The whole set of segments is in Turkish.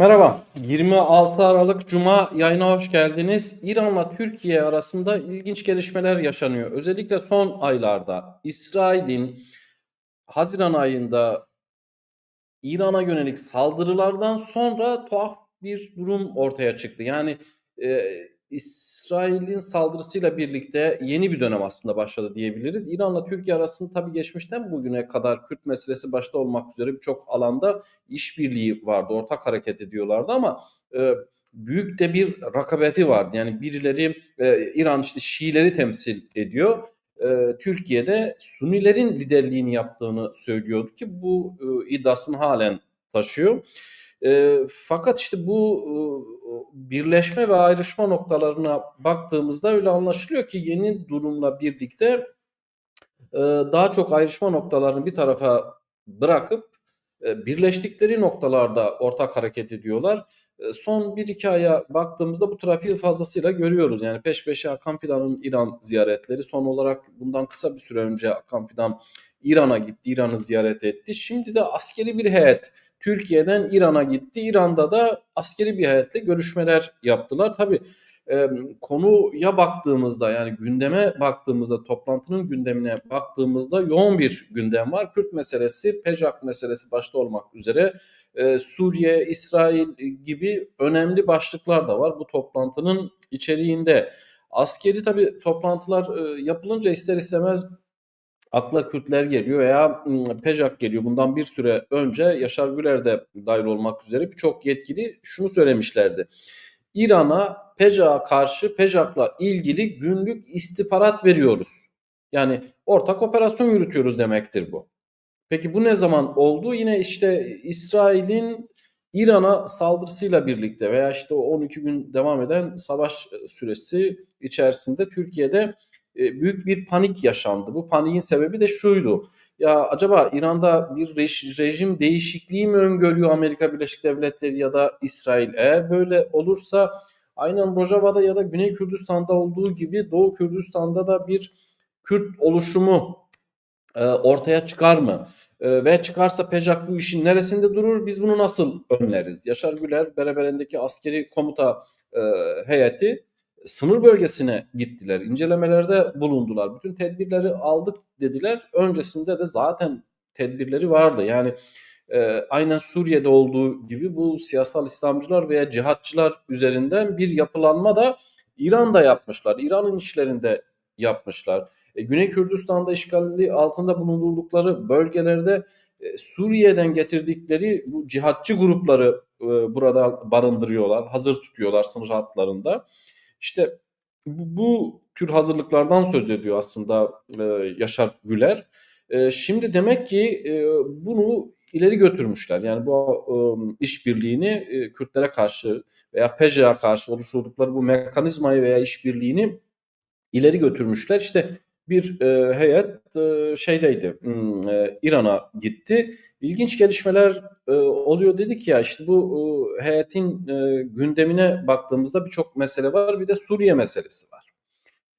Merhaba. 26 Aralık Cuma yayına hoş geldiniz. İran'la Türkiye arasında ilginç gelişmeler yaşanıyor. Özellikle son aylarda İsrail'in Haziran ayında İran'a yönelik saldırılardan sonra tuhaf bir durum ortaya çıktı. Yani e, İsrail'in saldırısıyla birlikte yeni bir dönem aslında başladı diyebiliriz. İran'la Türkiye arasında tabii geçmişten bugüne kadar Kürt meselesi başta olmak üzere birçok alanda işbirliği vardı, ortak hareket ediyorlardı ama e, büyük de bir rakabeti vardı. Yani birileri e, İran işte Şiileri temsil ediyor. E, Türkiye'de Sunilerin liderliğini yaptığını söylüyordu ki bu e, iddiasını halen taşıyor. E, fakat işte bu e, birleşme ve ayrışma noktalarına baktığımızda öyle anlaşılıyor ki yeni durumla birlikte e, daha çok ayrışma noktalarını bir tarafa bırakıp e, birleştikleri noktalarda ortak hareket ediyorlar. E, son 1-2 aya baktığımızda bu trafiği fazlasıyla görüyoruz. Yani peş peşe Hakan Fidan'ın İran ziyaretleri son olarak bundan kısa bir süre önce Hakan Fidan İran'a gitti, İran'ı ziyaret etti. Şimdi de askeri bir heyet Türkiye'den İran'a gitti. İran'da da askeri bir heyetle görüşmeler yaptılar. Tabii e, konuya baktığımızda yani gündeme baktığımızda toplantının gündemine baktığımızda yoğun bir gündem var. Kürt meselesi, PECAK meselesi başta olmak üzere e, Suriye, İsrail gibi önemli başlıklar da var bu toplantının içeriğinde. Askeri tabii toplantılar e, yapılınca ister istemez akla Kürtler geliyor veya PEJAK geliyor. Bundan bir süre önce Yaşar Güler de dahil olmak üzere birçok yetkili şunu söylemişlerdi. İran'a PEJAK'a karşı PEJAK'la ilgili günlük istihbarat veriyoruz. Yani ortak operasyon yürütüyoruz demektir bu. Peki bu ne zaman oldu? Yine işte İsrail'in İran'a saldırısıyla birlikte veya işte o 12 gün devam eden savaş süresi içerisinde Türkiye'de büyük bir panik yaşandı. Bu paniğin sebebi de şuydu. Ya acaba İran'da bir rejim değişikliği mi öngörüyor Amerika Birleşik Devletleri ya da İsrail? Eğer böyle olursa aynen Rojava'da ya da Güney Kürdistan'da olduğu gibi Doğu Kürdistan'da da bir Kürt oluşumu e, ortaya çıkar mı? E, ve çıkarsa PEJAK bu işin neresinde durur? Biz bunu nasıl önleriz? Yaşar Güler beraberindeki askeri komuta heyeti sınır bölgesine gittiler. incelemelerde bulundular. Bütün tedbirleri aldık dediler. Öncesinde de zaten tedbirleri vardı. Yani e, aynen Suriye'de olduğu gibi bu siyasal İslamcılar veya cihatçılar üzerinden bir yapılanma da İran'da yapmışlar. İran'ın işlerinde yapmışlar. E, Güney Kürdistan'da işgali altında bulundurdukları bölgelerde e, Suriye'den getirdikleri bu cihatçı grupları e, burada barındırıyorlar, hazır tutuyorlar sınır hatlarında. İşte bu, tür hazırlıklardan söz ediyor aslında e, Yaşar Güler. E, şimdi demek ki e, bunu ileri götürmüşler. Yani bu e, işbirliğini e, Kürtlere karşı veya PJ'ye karşı oluşturdukları bu mekanizmayı veya işbirliğini ileri götürmüşler. İşte bir e, heyet e, şeydeydi, hmm, e, İran'a gitti. İlginç gelişmeler e, oluyor dedik ya işte bu e, heyetin e, gündemine baktığımızda birçok mesele var. Bir de Suriye meselesi var.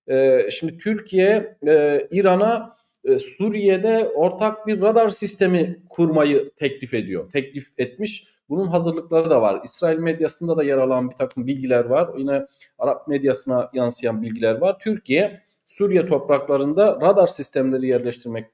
E, şimdi Türkiye e, İran'a e, Suriye'de ortak bir radar sistemi kurmayı teklif ediyor. Teklif etmiş. Bunun hazırlıkları da var. İsrail medyasında da yer alan bir takım bilgiler var. Yine Arap medyasına yansıyan bilgiler var. Türkiye Suriye topraklarında radar sistemleri yerleştirmek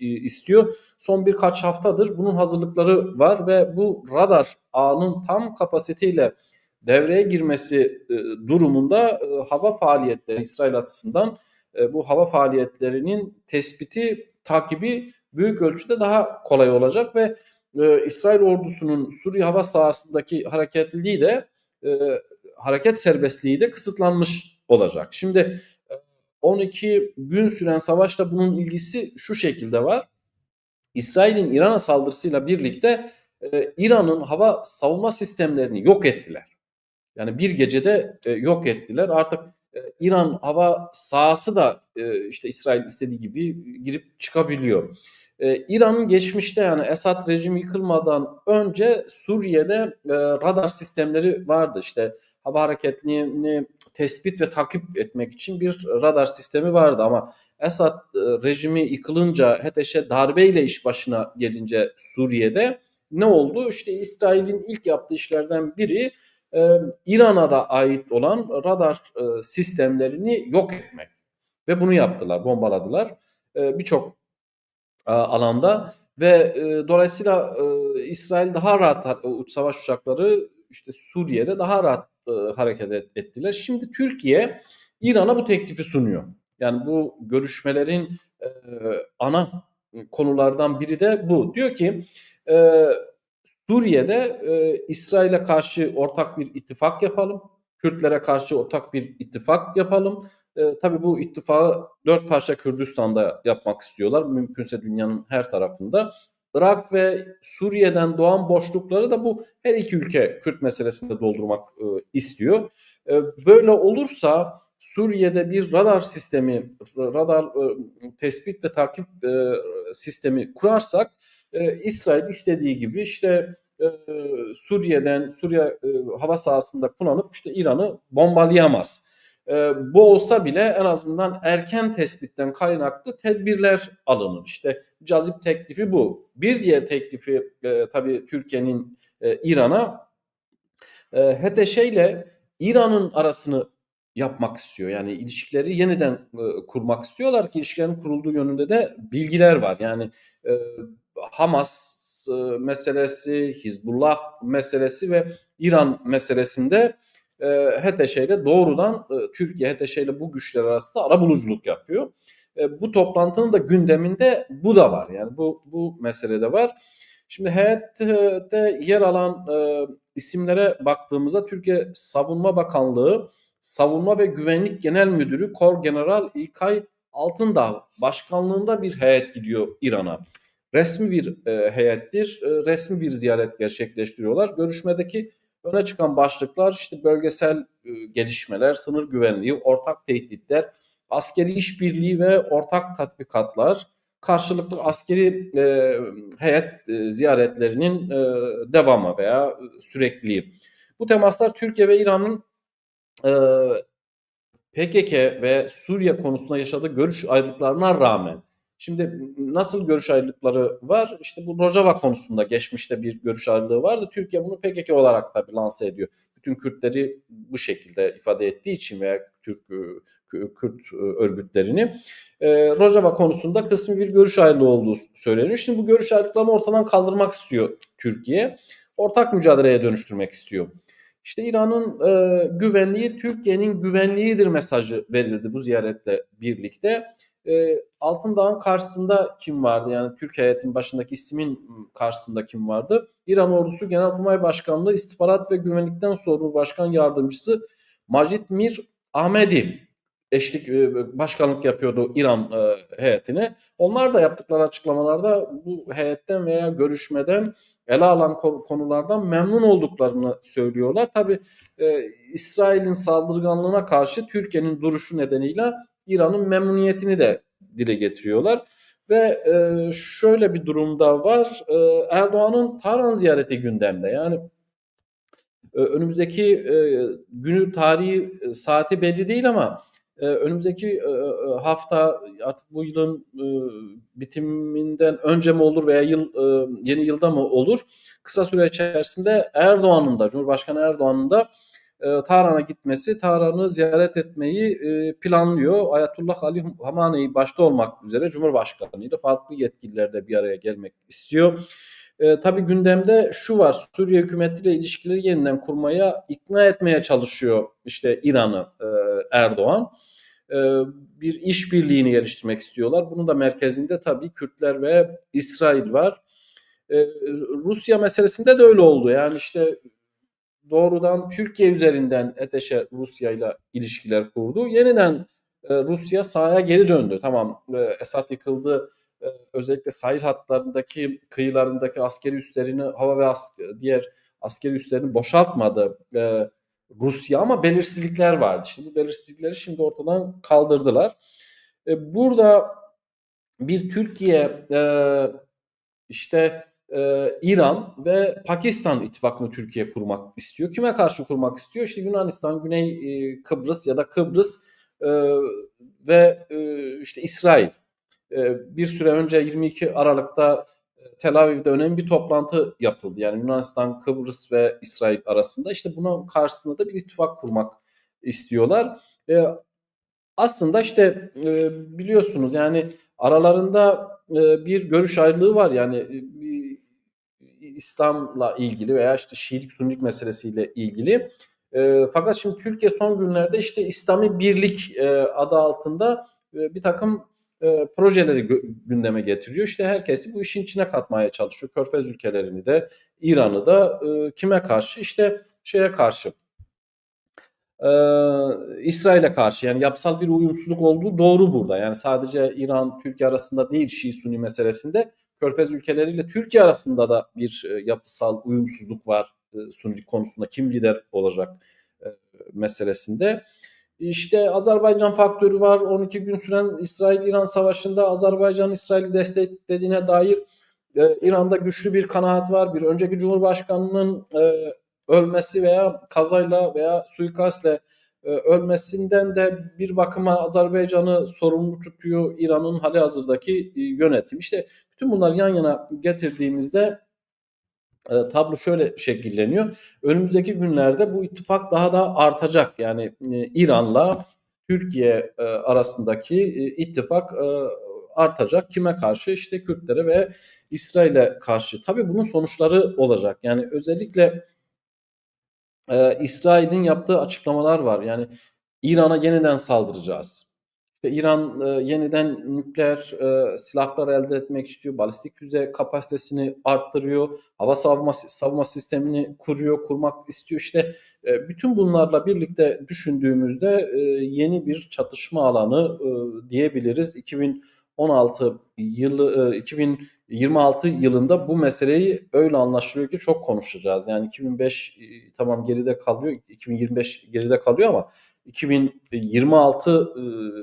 istiyor. Son birkaç haftadır bunun hazırlıkları var ve bu radar ağının tam kapasiteyle devreye girmesi e, durumunda e, hava faaliyetleri İsrail açısından e, bu hava faaliyetlerinin tespiti, takibi büyük ölçüde daha kolay olacak ve İsrail ordusunun Suriye hava sahasındaki hareketliliği de hareket serbestliği de kısıtlanmış olacak. Şimdi 12 gün süren savaşta bunun ilgisi şu şekilde var. İsrail'in İran'a saldırısıyla birlikte e, İran'ın hava savunma sistemlerini yok ettiler. Yani bir gecede e, yok ettiler. Artık e, İran hava sahası da e, işte İsrail istediği gibi girip çıkabiliyor. E, İran'ın geçmişte yani Esad rejimi yıkılmadan önce Suriye'de e, radar sistemleri vardı. İşte hava hareketliğini tespit ve takip etmek için bir radar sistemi vardı ama Esad e, rejimi yıkılınca HETEŞ'e darbeyle iş başına gelince Suriye'de ne oldu? İşte İsrail'in ilk yaptığı işlerden biri e, İran'a da ait olan radar e, sistemlerini yok etmek. Ve bunu yaptılar, bombaladılar. Birçok alanda ve dolayısıyla İsrail daha rahat savaş uçakları işte Suriye'de daha rahat hareket et, ettiler. Şimdi Türkiye İran'a bu teklifi sunuyor. Yani bu görüşmelerin e, ana konulardan biri de bu. Diyor ki e, Suriye'de e, İsrail'e karşı ortak bir ittifak yapalım. Kürtlere karşı ortak bir ittifak yapalım. E, tabii bu ittifakı dört parça Kürdistan'da yapmak istiyorlar. Mümkünse dünyanın her tarafında. Irak ve Suriye'den doğan boşlukları da bu her iki ülke Kürt meselesinde doldurmak e, istiyor. E, böyle olursa Suriye'de bir radar sistemi, radar e, tespit ve takip e, sistemi kurarsak e, İsrail istediği gibi işte e, Suriye'den Suriye e, hava sahasında kullanıp işte İran'ı bombalayamaz. E, bu olsa bile en azından erken tespitten kaynaklı tedbirler alınır. İşte cazip teklifi bu. Bir diğer teklifi e, tabii Türkiye'nin e, İran'a e, HTŞ ile İran'ın arasını yapmak istiyor. Yani ilişkileri yeniden e, kurmak istiyorlar ki ilişkilerin kurulduğu yönünde de bilgiler var. Yani e, Hamas e, meselesi, Hizbullah meselesi ve İran meselesinde e, HTŞ ile doğrudan e, Türkiye HTŞ ile bu güçler arasında arabuluculuk yapıyor. E, bu toplantının da gündeminde bu da var. Yani bu bu mesele de var. Şimdi heyette yer alan e, isimlere baktığımızda Türkiye Savunma Bakanlığı Savunma ve Güvenlik Genel Müdürü Kor General İlkay Altındağ başkanlığında bir heyet gidiyor İran'a. Resmi bir e, heyettir. E, resmi bir ziyaret gerçekleştiriyorlar. Görüşmedeki öne çıkan başlıklar işte bölgesel e, gelişmeler, sınır güvenliği, ortak tehditler, askeri işbirliği ve ortak tatbikatlar, karşılıklı askeri e, heyet e, ziyaretlerinin e, devamı veya e, sürekliliği. Bu temaslar Türkiye ve İran'ın e, PKK ve Suriye konusunda yaşadığı görüş ayrılıklarına rağmen Şimdi nasıl görüş ayrılıkları var? İşte bu Rojava konusunda geçmişte bir görüş ayrılığı vardı. Türkiye bunu PKK olarak tabi lanse ediyor. Bütün Kürtleri bu şekilde ifade ettiği için veya Türk Kürt örgütlerini e, Rojava konusunda kısmi bir görüş ayrılığı olduğu söyleniyor. Şimdi bu görüş ayrılıklarını ortadan kaldırmak istiyor Türkiye. Ortak mücadeleye dönüştürmek istiyor. İşte İran'ın e, güvenliği Türkiye'nin güvenliğidir mesajı verildi bu ziyaretle birlikte. E, Altındağ'ın karşısında kim vardı? Yani Türk heyetin başındaki ismin karşısında kim vardı? İran Ordusu Genelkurmay Başkanlığı İstihbarat ve Güvenlikten Sorumlu Başkan Yardımcısı Macit Mir Ahmedi eşlik başkanlık yapıyordu İran e, heyetine. Onlar da yaptıkları açıklamalarda bu heyetten veya görüşmeden ele alan konulardan memnun olduklarını söylüyorlar. Tabi e, İsrail'in saldırganlığına karşı Türkiye'nin duruşu nedeniyle İran'ın memnuniyetini de dile getiriyorlar. Ve e, şöyle bir durumda var. E, Erdoğan'ın Tahran ziyareti gündemde. Yani e, önümüzdeki e, günü, tarihi, e, saati belli değil ama e, önümüzdeki e, e, hafta artık bu yılın e, bitiminden önce mi olur veya yıl e, yeni yılda mı olur? Kısa süre içerisinde Erdoğan'ın da Cumhurbaşkanı Erdoğan'ın da Tahran'a gitmesi, Tahran'ı ziyaret etmeyi e, planlıyor. Ayetullah Ali Hamane'yi başta olmak üzere Cumhurbaşkanı farklı yetkililer de bir araya gelmek istiyor. E, tabii gündemde şu var, Suriye hükümetiyle ilişkileri yeniden kurmaya, ikna etmeye çalışıyor işte İran'ı e, Erdoğan. E, bir işbirliğini geliştirmek istiyorlar. Bunun da merkezinde tabii Kürtler ve İsrail var. E, Rusya meselesinde de öyle oldu. Yani işte doğrudan Türkiye üzerinden ETEŞ'e Rusya ile ilişkiler kurdu. Yeniden e, Rusya sahaya geri döndü. Tamam e, Esad yıkıldı. E, özellikle sahil hatlarındaki kıyılarındaki askeri üslerini hava ve diğer askeri üslerini boşaltmadı e, Rusya ama belirsizlikler vardı. Şimdi belirsizlikleri şimdi ortadan kaldırdılar. Burada bir Türkiye e, işte e, İran ve Pakistan ittifakını Türkiye kurmak istiyor. Kime karşı kurmak istiyor? İşte Yunanistan, Güney e, Kıbrıs ya da Kıbrıs e, ve e, işte İsrail. E, bir süre önce 22 Aralık'ta e, Tel Aviv'de önemli bir toplantı yapıldı. Yani Yunanistan, Kıbrıs ve İsrail arasında. İşte buna karşısında da bir ittifak kurmak istiyorlar. E, aslında işte e, biliyorsunuz yani aralarında e, bir görüş ayrılığı var. Yani e, İslam'la ilgili veya işte Şiilik Sünnilik meselesiyle ilgili. E, fakat şimdi Türkiye son günlerde işte İslami Birlik e, adı altında e, bir takım e, projeleri gündeme getiriyor. İşte herkesi bu işin içine katmaya çalışıyor. Körfez ülkelerini de, İran'ı da e, kime karşı? İşte şeye karşı. E, İsrail'e karşı yani yapısal bir uyumsuzluk olduğu doğru burada. Yani sadece İran, Türkiye arasında değil Şii-Sunni meselesinde Körfez ülkeleriyle Türkiye arasında da bir e, yapısal uyumsuzluk var e, Sunnilik konusunda kim lider olacak e, meselesinde. İşte Azerbaycan faktörü var. 12 gün süren İsrail-İran savaşında Azerbaycan İsrail'i desteklediğine dair e, İran'da güçlü bir kanaat var. Bir önceki Cumhurbaşkanı'nın ölmesi veya kazayla veya suikastle ölmesinden de bir bakıma Azerbaycan'ı sorumlu tutuyor İran'ın hali hazırdaki e, yönetim. İşte bütün bunlar yan yana getirdiğimizde e, tablo şöyle şekilleniyor. Önümüzdeki günlerde bu ittifak daha da artacak. Yani e, İran'la Türkiye arasındaki ittifak artacak. Kime karşı? İşte Kürtlere ve İsrail'e karşı. Tabii bunun sonuçları olacak. Yani özellikle e, İsrail'in yaptığı açıklamalar var. Yani İran'a yeniden saldıracağız işte İran e, yeniden nükleer e, silahlar elde etmek istiyor. Balistik füze kapasitesini arttırıyor. Hava savunma, savunma sistemini kuruyor, kurmak istiyor. İşte e, bütün bunlarla birlikte düşündüğümüzde e, yeni bir çatışma alanı e, diyebiliriz. 2016 yılı e, 2026 yılında bu meseleyi öyle anlaşılıyor ki çok konuşacağız. Yani 2005 e, tamam geride kalıyor, 2025 geride kalıyor ama 2026 e,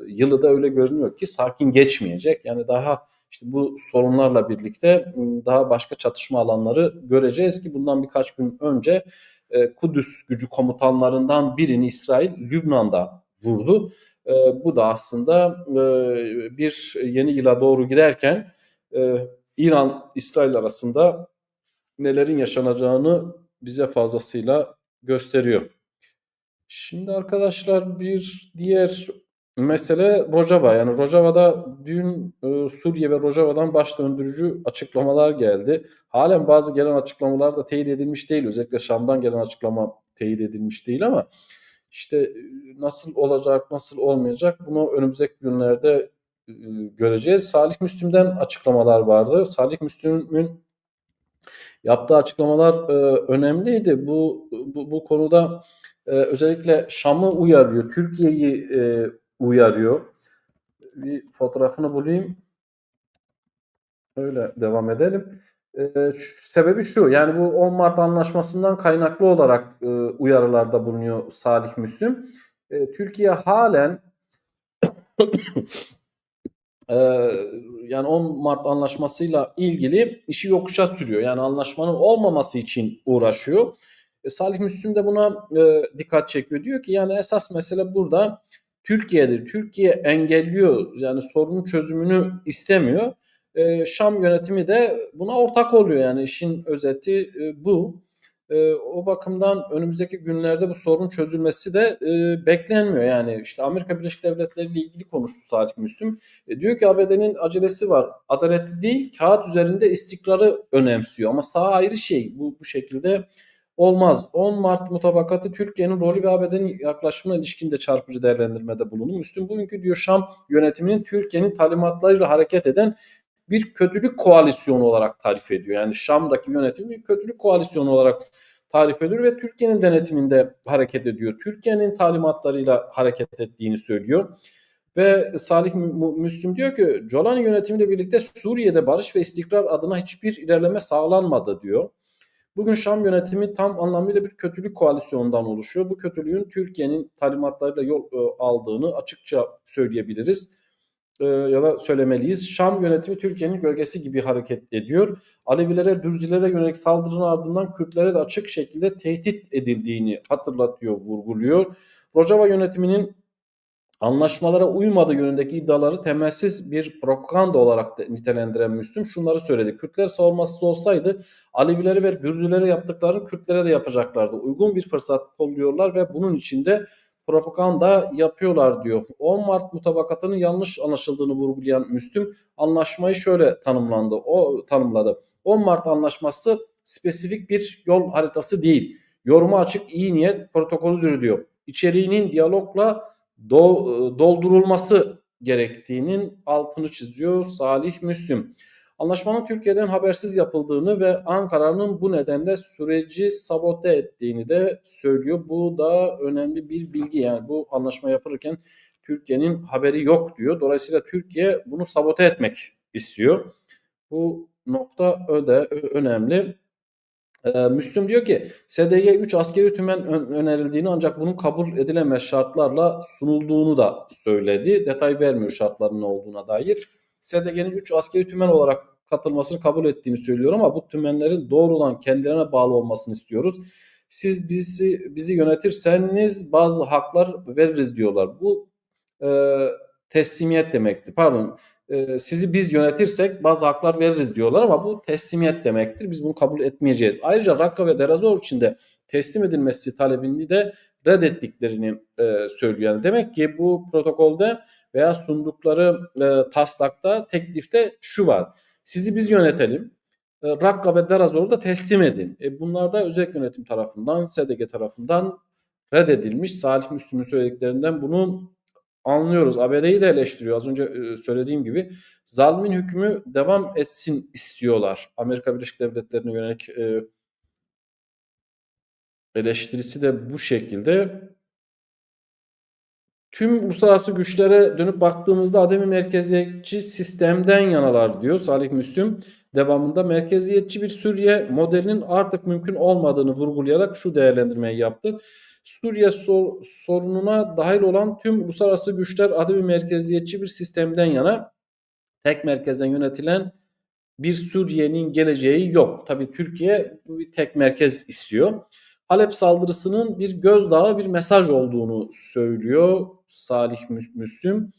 yılı da öyle görünüyor ki sakin geçmeyecek. Yani daha işte bu sorunlarla birlikte daha başka çatışma alanları göreceğiz ki bundan birkaç gün önce e, Kudüs gücü komutanlarından birini İsrail Lübnan'da vurdu. E, bu da aslında bir yeni yıla doğru giderken İran İsrail arasında nelerin yaşanacağını bize fazlasıyla gösteriyor. Şimdi arkadaşlar bir diğer mesele Rojava. Yani Rojava'da dün e, Suriye ve Rojava'dan baş döndürücü açıklamalar geldi. Halen bazı gelen açıklamalar da teyit edilmiş değil. Özellikle Şam'dan gelen açıklama teyit edilmiş değil ama işte e, nasıl olacak, nasıl olmayacak bunu önümüzdeki günlerde e, göreceğiz. Salih Müslüm'den açıklamalar vardı. Salih Müslüm'ün yaptığı açıklamalar e, önemliydi. Bu, bu bu konuda özellikle Şam'ı uyarıyor, Türkiye'yi uyarıyor. Bir fotoğrafını bulayım. Öyle devam edelim. E, sebebi şu, yani bu 10 Mart anlaşmasından kaynaklı olarak e, uyarılarda bulunuyor Salih Müslüm. E, Türkiye halen e, yani 10 Mart anlaşmasıyla ilgili işi yokuşa sürüyor. Yani anlaşmanın olmaması için uğraşıyor. E, Salih Müslüm de buna e, dikkat çekiyor. Diyor ki yani esas mesele burada Türkiye'dir. Türkiye engelliyor yani sorunun çözümünü istemiyor. E, Şam yönetimi de buna ortak oluyor yani işin özeti e, bu. E, o bakımdan önümüzdeki günlerde bu sorun çözülmesi de e, beklenmiyor. Yani işte Amerika Birleşik Devletleri ile ilgili konuştu Salih Müslüm. E, diyor ki ABD'nin acelesi var. Adaletli değil, kağıt üzerinde istikrarı önemsiyor. Ama sağ ayrı şey. Bu, bu şekilde olmaz. 10 Mart mutabakatı Türkiye'nin rolü ve ABD'nin yaklaşımına ilişkin de çarpıcı değerlendirmede bulundu. Müslüm bugünkü diyor Şam yönetiminin Türkiye'nin talimatlarıyla hareket eden bir kötülük koalisyonu olarak tarif ediyor. Yani Şam'daki yönetim bir kötülük koalisyonu olarak tarif ediyor ve Türkiye'nin denetiminde hareket ediyor. Türkiye'nin talimatlarıyla hareket ettiğini söylüyor. Ve Salih Müslüm diyor ki Jolani yönetimiyle birlikte Suriye'de barış ve istikrar adına hiçbir ilerleme sağlanmadı diyor. Bugün Şam yönetimi tam anlamıyla bir kötülük koalisyonundan oluşuyor. Bu kötülüğün Türkiye'nin talimatlarıyla yol e, aldığını açıkça söyleyebiliriz ya da söylemeliyiz. Şam yönetimi Türkiye'nin gölgesi gibi hareket ediyor. Alevilere, Dürzilere yönelik saldırının ardından Kürtlere de açık şekilde tehdit edildiğini hatırlatıyor, vurguluyor. Rojava yönetiminin anlaşmalara uymadığı yönündeki iddiaları temelsiz bir propaganda olarak nitelendiren Müslüm şunları söyledi. Kürtler savunmasız olsaydı Alevileri ve Dürzülere yaptıklarını Kürtlere de yapacaklardı. Uygun bir fırsat kolluyorlar ve bunun içinde propaganda yapıyorlar diyor. 10 Mart mutabakatının yanlış anlaşıldığını vurgulayan Müslüm anlaşmayı şöyle tanımlandı. O tanımladı. 10 Mart anlaşması spesifik bir yol haritası değil. Yoruma açık iyi niyet protokolüdür diyor. İçeriğinin diyalogla do- doldurulması gerektiğinin altını çiziyor Salih Müslüm. Anlaşmanın Türkiye'den habersiz yapıldığını ve Ankara'nın bu nedenle süreci sabote ettiğini de söylüyor. Bu da önemli bir bilgi yani bu anlaşma yapılırken Türkiye'nin haberi yok diyor. Dolayısıyla Türkiye bunu sabote etmek istiyor. Bu nokta öde önemli. Ee, Müslüm diyor ki SDG 3 askeri tümen önerildiğini ancak bunun kabul edilemez şartlarla sunulduğunu da söyledi. Detay vermiyor şartların ne olduğuna dair. SDG'nin 3 askeri tümen olarak katılmasını kabul ettiğini söylüyor ama bu tümenlerin doğrudan kendilerine bağlı olmasını istiyoruz. Siz bizi bizi yönetirseniz bazı haklar veririz diyorlar. Bu e, teslimiyet demektir. Pardon e, sizi biz yönetirsek bazı haklar veririz diyorlar ama bu teslimiyet demektir. Biz bunu kabul etmeyeceğiz. Ayrıca Rakka ve Derazor için de teslim edilmesi talebini de reddettiklerini e, söylüyor. Yani demek ki bu protokolde veya sundukları e, taslakta, teklifte şu var. Sizi biz yönetelim. E, Rakka ve Derazor'u da teslim edin. E, bunlar da özel yönetim tarafından, SDG tarafından reddedilmiş. Salih Müslüm'ün söylediklerinden bunu anlıyoruz. ABD'yi de eleştiriyor. Az önce e, söylediğim gibi zalimin hükmü devam etsin istiyorlar. Amerika Birleşik Devletleri'ne yönelik e, eleştirisi de bu şekilde. Tüm uluslararası güçlere dönüp baktığımızda ademi merkeziyetçi sistemden yanalar diyor Salih Müslüm. Devamında merkeziyetçi bir Suriye modelinin artık mümkün olmadığını vurgulayarak şu değerlendirmeyi yaptı. Suriye sor, sorununa dahil olan tüm uluslararası güçler adı bir merkeziyetçi bir sistemden yana tek merkezden yönetilen bir Suriye'nin geleceği yok. Tabi Türkiye bir tek merkez istiyor. Halep saldırısının bir gözdağı bir mesaj olduğunu söylüyor Salih Müslüm.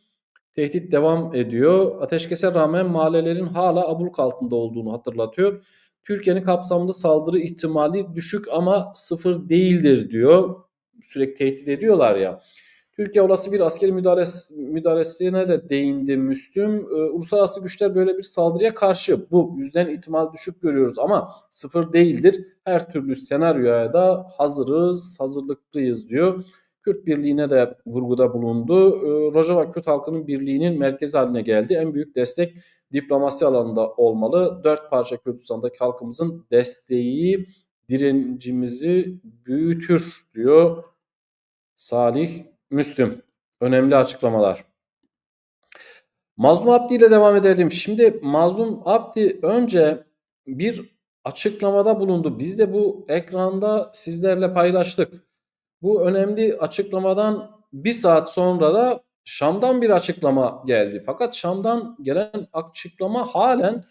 Tehdit devam ediyor. Ateşkese rağmen mahallelerin hala abluk altında olduğunu hatırlatıyor. Türkiye'nin kapsamlı saldırı ihtimali düşük ama sıfır değildir diyor sürekli tehdit ediyorlar ya. Türkiye olası bir askeri müdahalesi, müdahalesine de değindi Müslüm. Ee, uluslararası güçler böyle bir saldırıya karşı bu yüzden ihtimal düşük görüyoruz ama sıfır değildir. Her türlü senaryoya da hazırız, hazırlıklıyız diyor. Kürt Birliği'ne de vurguda bulundu. Ee, Rojava Kürt halkının birliğinin merkezi haline geldi. En büyük destek diplomasi alanında olmalı. Dört parça Kürdistan'daki halkımızın desteği direncimizi büyütür diyor Salih Müslüm. Önemli açıklamalar. Mazlum Abdi ile devam edelim. Şimdi Mazlum Abdi önce bir açıklamada bulundu. Biz de bu ekranda sizlerle paylaştık. Bu önemli açıklamadan bir saat sonra da Şam'dan bir açıklama geldi. Fakat Şam'dan gelen açıklama halen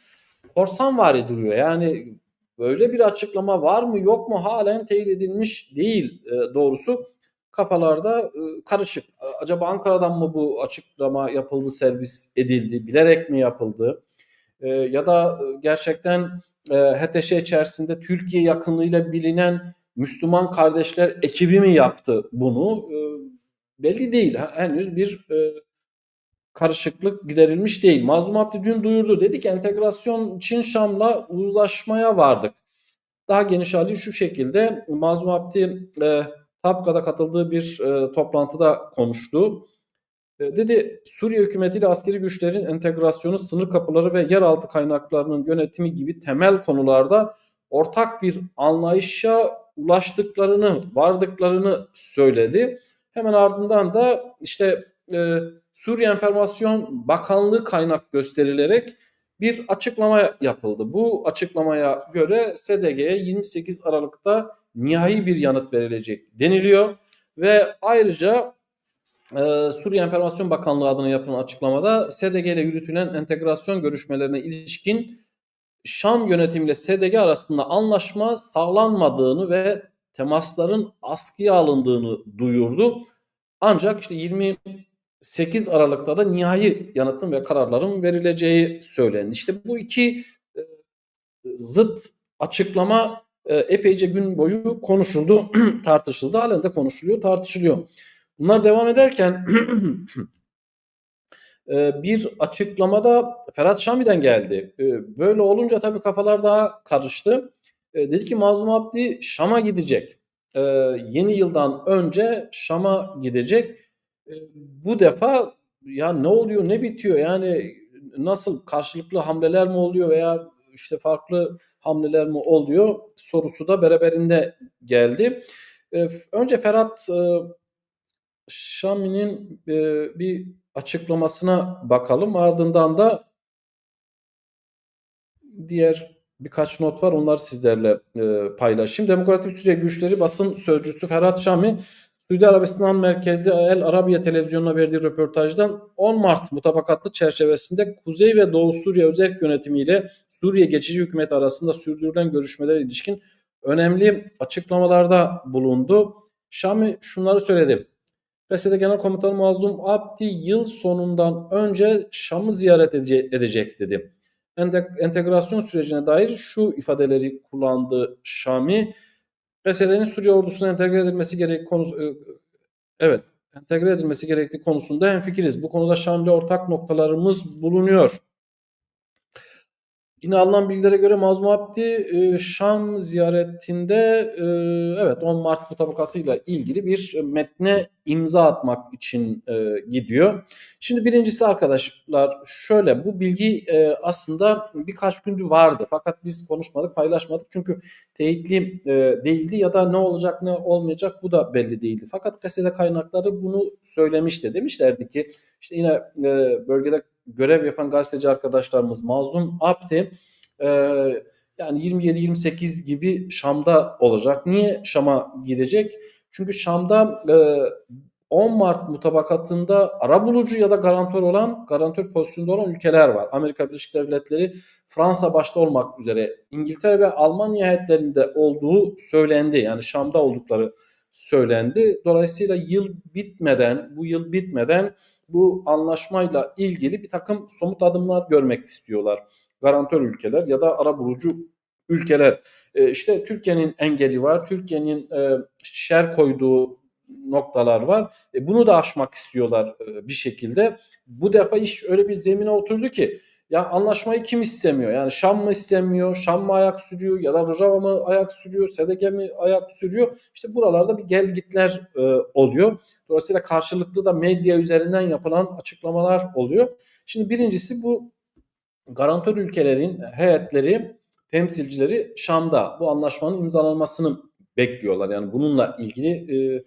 korsan vari duruyor. Yani böyle bir açıklama var mı yok mu halen teyit edilmiş değil e, doğrusu kafalarda e, karışık. Acaba Ankara'dan mı bu açıklama yapıldı, servis edildi, bilerek mi yapıldı? E, ya da e, gerçekten e, HTŞ içerisinde Türkiye yakınlığıyla bilinen Müslüman kardeşler ekibi mi yaptı bunu? E, belli değil. Henüz bir e, karışıklık giderilmiş değil. Mazlum Abdi dün duyurdu. Dedi ki entegrasyon Çin Şam'la uzlaşmaya vardık. Daha geniş hali şu şekilde. Mazlum Abdi e, Tapka'da katıldığı bir e, toplantıda konuştu. E, dedi Suriye hükümetiyle askeri güçlerin entegrasyonu, sınır kapıları ve yeraltı kaynaklarının yönetimi gibi temel konularda ortak bir anlayışa ulaştıklarını, vardıklarını söyledi. Hemen ardından da işte e, Suriye Enformasyon Bakanlığı kaynak gösterilerek bir açıklama yapıldı. Bu açıklamaya göre SDG'ye 28 Aralık'ta nihai bir yanıt verilecek deniliyor ve ayrıca e, Suriye Enformasyon Bakanlığı adına yapılan açıklamada SDG ile yürütülen entegrasyon görüşmelerine ilişkin Şam yönetimiyle SDG arasında anlaşma sağlanmadığını ve temasların askıya alındığını duyurdu. Ancak işte 20 8 Aralık'ta da nihai yanıtın ve kararların verileceği söylendi. İşte bu iki e, zıt açıklama e, epeyce gün boyu konuşuldu, tartışıldı. Halen de konuşuluyor, tartışılıyor. Bunlar devam ederken bir açıklamada Ferhat Şami'den geldi. E, böyle olunca tabii kafalar daha karıştı. E, dedi ki Mazlum Abdi Şam'a gidecek. Yeni yıldan önce Şam'a gidecek. Bu defa ya ne oluyor, ne bitiyor? Yani nasıl karşılıklı hamleler mi oluyor veya işte farklı hamleler mi oluyor sorusu da beraberinde geldi. Önce Ferhat e, Şami'nin e, bir açıklamasına bakalım. Ardından da diğer birkaç not var. Onları sizlerle e, paylaşayım. Demokratik Suriye Güçleri basın sözcüsü Ferhat Şami Suudi Arabistan merkezli El Arabiye televizyonuna verdiği röportajdan 10 Mart mutabakatı çerçevesinde Kuzey ve Doğu Suriye özel yönetimiyle Suriye geçici hükümet arasında sürdürülen görüşmeler ilişkin önemli açıklamalarda bulundu. Şami şunları söyledi. PSD Genel Komutanı Mazlum Abdi yıl sonundan önce Şam'ı ziyaret edecek dedi. Entegrasyon sürecine dair şu ifadeleri kullandı Şami. PSD'nin Suriye ordusuna entegre edilmesi gerek e, evet entegre edilmesi gerektiği konusunda hemfikiriz. Bu konuda Şam'la ortak noktalarımız bulunuyor. Yine alınan bilgilere göre Mazlum Abdi e, Şam ziyaretinde e, evet 10 Mart mutabakatıyla ilgili bir metne imza atmak için e, gidiyor. Şimdi birincisi arkadaşlar şöyle bu bilgi aslında birkaç gündür vardı fakat biz konuşmadık paylaşmadık çünkü teyitli değildi ya da ne olacak ne olmayacak bu da belli değildi. Fakat kasede kaynakları bunu söylemişti demişlerdi ki işte yine bölgede görev yapan gazeteci arkadaşlarımız Mazlum Abdi e, yani 27-28 gibi Şam'da olacak. Niye Şam'a gidecek? Çünkü Şam'da e, 10 Mart mutabakatında ara bulucu ya da garantör olan, garantör pozisyonda olan ülkeler var. Amerika Birleşik Devletleri, Fransa başta olmak üzere İngiltere ve Almanya heyetlerinde olduğu söylendi. Yani Şam'da oldukları söylendi. Dolayısıyla yıl bitmeden, bu yıl bitmeden bu anlaşmayla ilgili bir takım somut adımlar görmek istiyorlar. Garantör ülkeler ya da ara bulucu ülkeler. E, işte Türkiye'nin engeli var, Türkiye'nin e, şer koyduğu noktalar var. E, bunu da aşmak istiyorlar e, bir şekilde. Bu defa iş öyle bir zemine oturdu ki ya anlaşmayı kim istemiyor? Yani Şam mı istemiyor? Şam mı ayak sürüyor? Ya da Rojava mı ayak sürüyor? Sedege mi ayak sürüyor? İşte buralarda bir gel gitler e, oluyor. Dolayısıyla karşılıklı da medya üzerinden yapılan açıklamalar oluyor. Şimdi birincisi bu garantör ülkelerin heyetleri, temsilcileri Şam'da bu anlaşmanın imzalanmasını bekliyorlar. Yani bununla ilgili e,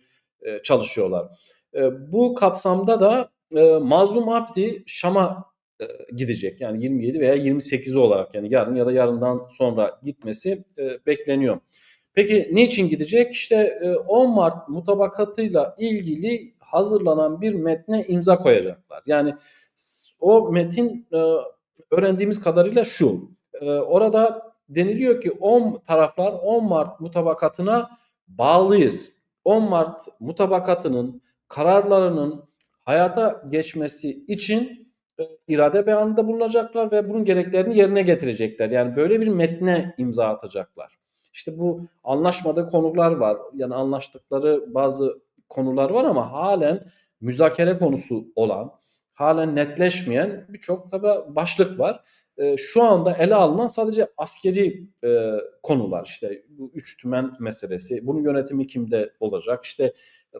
e, çalışıyorlar. E, bu kapsamda da e, Mazlum Abdi Şam'a e, gidecek. Yani 27 veya 28'i olarak yani yarın ya da yarından sonra gitmesi e, bekleniyor. Peki niçin gidecek? İşte e, 10 Mart mutabakatıyla ilgili hazırlanan bir metne imza koyacaklar. Yani o metin e, öğrendiğimiz kadarıyla şu. E, orada deniliyor ki 10 taraflar 10 Mart mutabakatına bağlıyız. 10 Mart mutabakatının kararlarının hayata geçmesi için irade beyanında bulunacaklar ve bunun gereklerini yerine getirecekler. Yani böyle bir metne imza atacaklar. İşte bu anlaşmada konular var. Yani anlaştıkları bazı konular var ama halen müzakere konusu olan, halen netleşmeyen birçok tabi başlık var. E, şu anda ele alınan sadece askeri e, konular işte bu üç tümen meselesi. Bunun yönetimi kimde olacak? İşte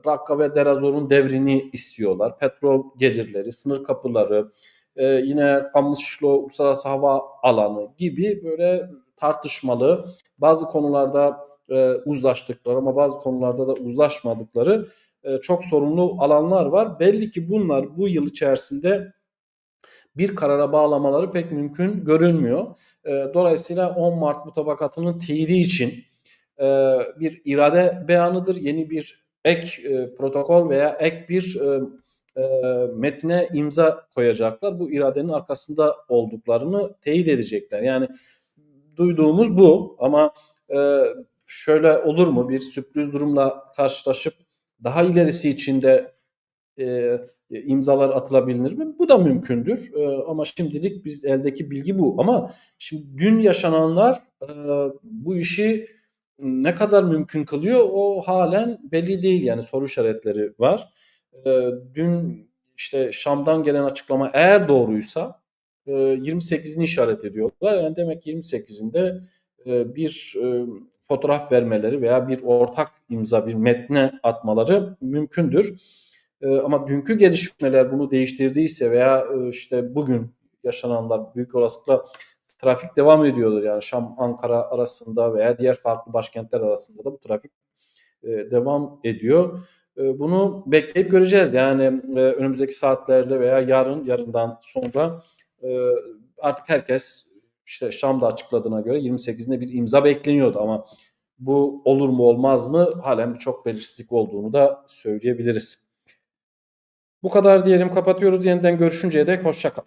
Rakka ve Derazor'un devrini istiyorlar. Petrol gelirleri, sınır kapıları, e, yine Kamışlı Uluslararası Hava Alanı gibi böyle tartışmalı bazı konularda e, uzlaştıkları ama bazı konularda da uzlaşmadıkları e, çok sorunlu alanlar var. Belli ki bunlar bu yıl içerisinde bir karara bağlamaları pek mümkün görünmüyor. E, dolayısıyla 10 Mart mutabakatının teyidi için e, bir irade beyanıdır. Yeni bir ek e, protokol veya ek bir e, metne imza koyacaklar. Bu iradenin arkasında olduklarını teyit edecekler. Yani duyduğumuz bu ama şöyle olur mu bir sürpriz durumla karşılaşıp daha ilerisi içinde e, e, imzalar atılabilir mi? Bu da mümkündür. E, ama şimdilik biz eldeki bilgi bu. Ama şimdi dün yaşananlar e, bu işi ne kadar mümkün kılıyor o halen belli değil yani soru işaretleri var. E, dün işte Şam'dan gelen açıklama eğer doğruysa e, 28'ini işaret ediyorlar. Yani demek 28'inde e, bir e, fotoğraf vermeleri veya bir ortak imza bir metne atmaları mümkündür. E, ama dünkü gelişmeler bunu değiştirdiyse veya e, işte bugün yaşananlar büyük olasılıkla trafik devam ediyordur. Yani Şam Ankara arasında veya diğer farklı başkentler arasında da bu trafik e, devam ediyor. E, bunu bekleyip göreceğiz. Yani önümüzdeki saatlerde veya yarın yarından sonra artık herkes işte Şam'da açıkladığına göre 28'inde bir imza bekleniyordu ama bu olur mu olmaz mı halen çok belirsizlik olduğunu da söyleyebiliriz. Bu kadar diyelim kapatıyoruz. Yeniden görüşünceye dek hoşça kal.